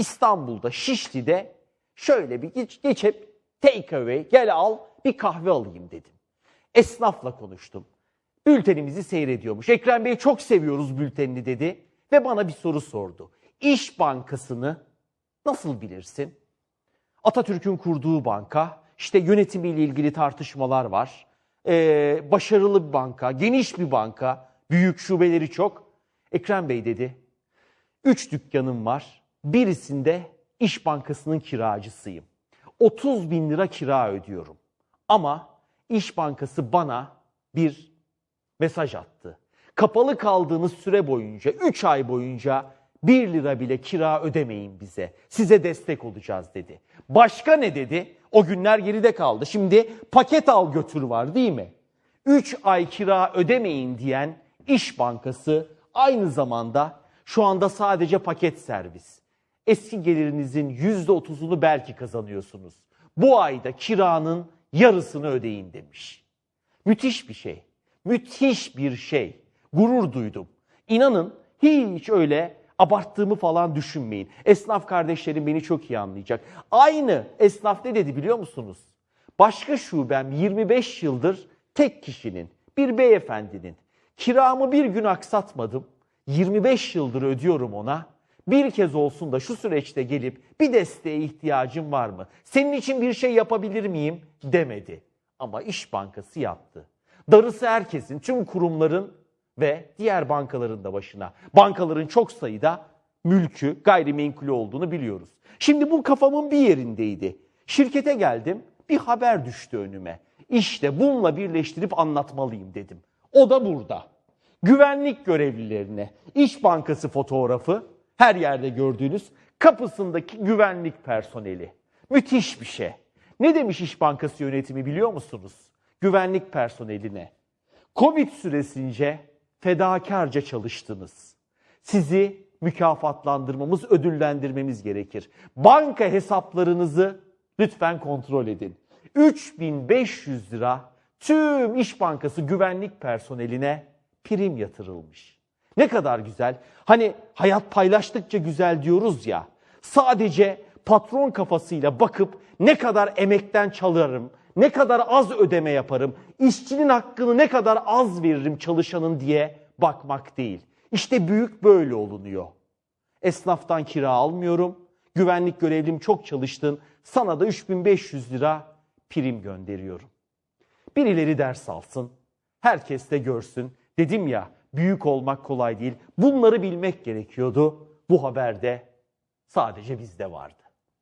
İstanbul'da Şişli'de şöyle bir geç, geçip take away gel al bir kahve alayım dedim. Esnafla konuştum. Bültenimizi seyrediyormuş. Ekrem Bey çok seviyoruz bültenini dedi ve bana bir soru sordu. İş Bankası'nı nasıl bilirsin? Atatürk'ün kurduğu banka, işte yönetimiyle ilgili tartışmalar var. Ee, başarılı bir banka, geniş bir banka, büyük şubeleri çok. Ekrem Bey dedi, üç dükkanım var, birisinde İş Bankası'nın kiracısıyım. 30 bin lira kira ödüyorum. Ama İş Bankası bana bir mesaj attı. Kapalı kaldığınız süre boyunca, 3 ay boyunca 1 lira bile kira ödemeyin bize. Size destek olacağız dedi. Başka ne dedi? O günler geride kaldı. Şimdi paket al götür var değil mi? 3 ay kira ödemeyin diyen İş Bankası aynı zamanda şu anda sadece paket servis. Eski gelirinizin %30'unu belki kazanıyorsunuz. Bu ayda kiranın yarısını ödeyin demiş. Müthiş bir şey. Müthiş bir şey. Gurur duydum. İnanın hiç öyle abarttığımı falan düşünmeyin. Esnaf kardeşlerim beni çok iyi anlayacak. Aynı esnaf ne dedi biliyor musunuz? Başka şubem 25 yıldır tek kişinin, bir beyefendinin. Kiramı bir gün aksatmadım. 25 yıldır ödüyorum ona. Bir kez olsun da şu süreçte gelip bir desteğe ihtiyacım var mı? Senin için bir şey yapabilir miyim? demedi. Ama İş Bankası yaptı. Darısı herkesin, tüm kurumların ve diğer bankaların da başına. Bankaların çok sayıda mülkü, gayrimenkulü olduğunu biliyoruz. Şimdi bu kafamın bir yerindeydi. Şirkete geldim, bir haber düştü önüme. İşte bununla birleştirip anlatmalıyım dedim. O da burada. Güvenlik görevlilerine İş Bankası fotoğrafı her yerde gördüğünüz kapısındaki güvenlik personeli. Müthiş bir şey. Ne demiş İş Bankası yönetimi biliyor musunuz? Güvenlik personeline. Covid süresince fedakarca çalıştınız. Sizi mükafatlandırmamız, ödüllendirmemiz gerekir. Banka hesaplarınızı lütfen kontrol edin. 3500 lira tüm İş Bankası güvenlik personeline prim yatırılmış. Ne kadar güzel. Hani hayat paylaştıkça güzel diyoruz ya. Sadece patron kafasıyla bakıp ne kadar emekten çalarım, ne kadar az ödeme yaparım, işçinin hakkını ne kadar az veririm çalışanın diye bakmak değil. İşte büyük böyle olunuyor. Esnaftan kira almıyorum. Güvenlik görevlim çok çalıştın. Sana da 3500 lira prim gönderiyorum. Birileri ders alsın. Herkes de görsün. Dedim ya büyük olmak kolay değil. Bunları bilmek gerekiyordu. Bu haberde sadece bizde vardı.